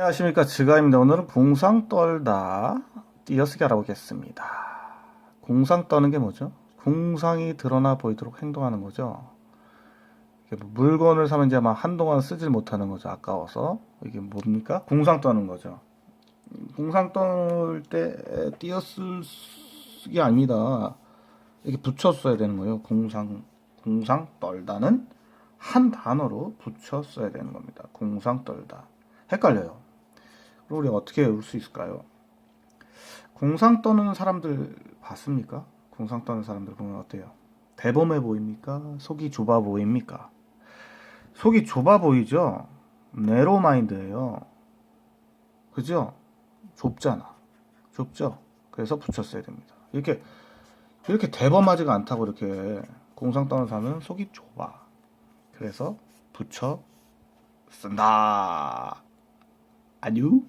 안녕하십니까 지가입니다. 오늘은 공상 떨다 띄어쓰기 알아보겠습니다. 공상 떠는 게 뭐죠? 공상이 드러나 보이도록 행동하는 거죠. 뭐 물건을 사면 이제 막 한동안 쓰질 못하는 거죠. 아까워서 이게 뭡니까? 공상 떠는 거죠. 공상 떨때 띄어쓰기 아닙니다. 이렇게 붙여 써야 되는 거예요. 공상 공상 떨다는 한 단어로 붙여 써야 되는 겁니다. 공상 떨다. 헷갈려요. 우리 어떻게 외울 수 있을까요? 공상 떠는 사람들 봤습니까? 공상 떠는 사람들 보면 어때요? 대범해 보입니까? 속이 좁아 보입니까? 속이 좁아 보이죠? 네로 마인드예요. 그죠? 좁잖아. 좁죠? 그래서 붙였어야 됩니다. 이렇게 이렇게 대범하지가 않다고 이렇게 공상 떠는 사람은 속이 좁아. 그래서 붙여 쓴다. 아니요?